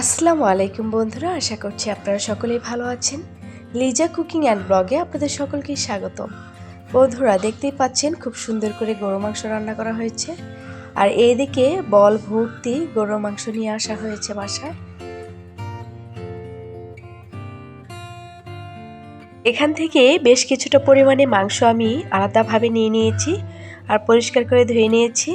আসসালামু আলাইকুম বন্ধুরা, আশা করছি আপনারা সকলেই ভালো আছেন। লিজা কুকিং অ্যান্ড ব্লগে আপনাদের সকলকে স্বাগতম। বন্ধুরা, দেখতেই পাচ্ছেন খুব সুন্দর করে গরু মাংস রান্না করা হয়েছে। আর এইদিকে বল ভর্তি গরু মাংস নিয়ে আসা হয়েছে বাসায়। এখান থেকে বেশ কিছুটা পরিমাণে মাংস আমি আলাদাভাবে নিয়ে নিয়েছি আর পরিষ্কার করে ধুয়ে নিয়েছি।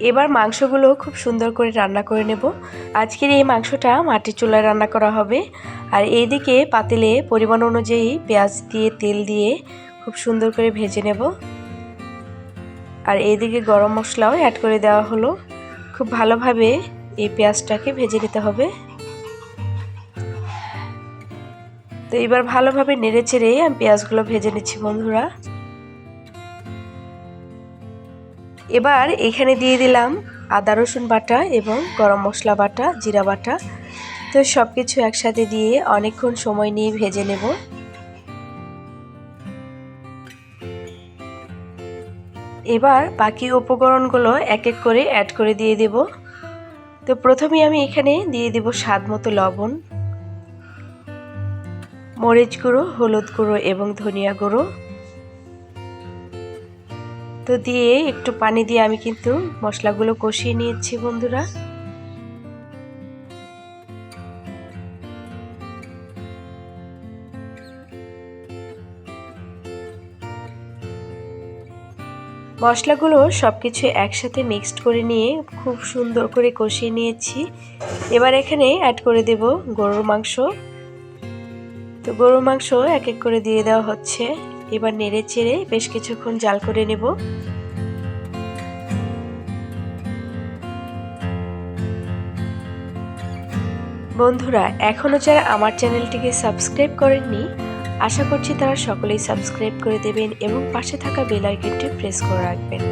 এবার মাংসগুলো খুব সুন্দর করে রান্না করে নেব। আজকের এই মাংসটা মাটির চুলায় রান্না করা হবে। আর এইদিকে পাতিলে পরিমাণ অনুযায়ী পেঁয়াজ দিয়ে, তেল দিয়ে খুব সুন্দর করে ভেজে নেব। আর এইদিকে গরম মশলাও অ্যাড করে দেওয়া হলো। খুব ভালোভাবে এই পেঁয়াজটাকে ভেজে নিতে হবে। তো এবার ভালোভাবে নেড়ে চেড়ে আমি পেঁয়াজগুলো ভেজে নিচ্ছি বন্ধুরা। এবার এখানে দিয়ে দিলাম আদা, রসুন বাটা এবং গরম মশলা বাটা, জিরা বাটা। তো সব কিছু একসাথে দিয়ে অনেকক্ষণ সময় নিয়ে ভেজে নেব। এবার বাকি উপকরণগুলো এক এক করে অ্যাড করে দিয়ে দেব। তো প্রথমে আমি এখানে দিয়ে দেব স্বাদ মতো লবণ, মরিচ গুঁড়ো, হলুদ গুঁড়ো এবং ধনিয়া গুঁড়ো। তো দিয়ে একটু পানি দিয়ে আমি কিন্তু মশলাগুলো কষিয়ে নিয়েছি, বন্ধুরা। মশলাগুলো সব কিছু একসাথে মিক্সড করে নিয়ে খুব সুন্দর করে কষিয়ে নিয়েছি। এবার এখানে অ্যাড করে দেব গরুর মাংস। তো গরুর মাংস এক এক করে দিয়ে দেওয়া হচ্ছে। এবার নেড়ে চেড়ে বেশ কিছুক্ষণ জাল করে নেব। বন্ধুরা এখনও যারা আমার চ্যানেলটিকে সাবস্ক্রাইব করেননি, আশা করছি তারা সকলেই সাবস্ক্রাইব করে দেবেন এবং পাশে থাকা বেল আইকনটি প্রেস করে রাখবেন।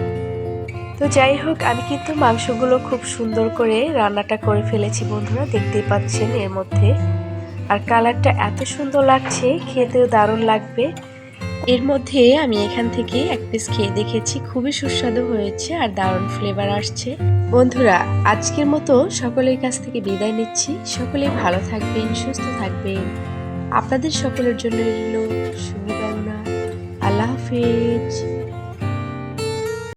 তো যাই হোক, আমি কিন্তু মাংসগুলো খুব সুন্দর করে রান্নাটা করে ফেলেছি বন্ধুরা, দেখতেই পাচ্ছেন এর মধ্যে। আর কালারটা এত সুন্দর লাগছে, খেতেও দারুণ লাগবে। এর মধ্যে আমি এখান থেকে এক পিস খেয়ে দেখেছি, খুবই সুস্বাদু হয়েছে আর দারুণ ফ্লেভার আসছে। বন্ধুরা, আজকের মতো সকলের কাছ থেকে বিদায় নিচ্ছি। সকলেই ভালো থাকবেন, সুস্থ থাকবেন। আপনাদের সকলের জন্য রইল শুভকামনা। আল্লাহ হাফিজ।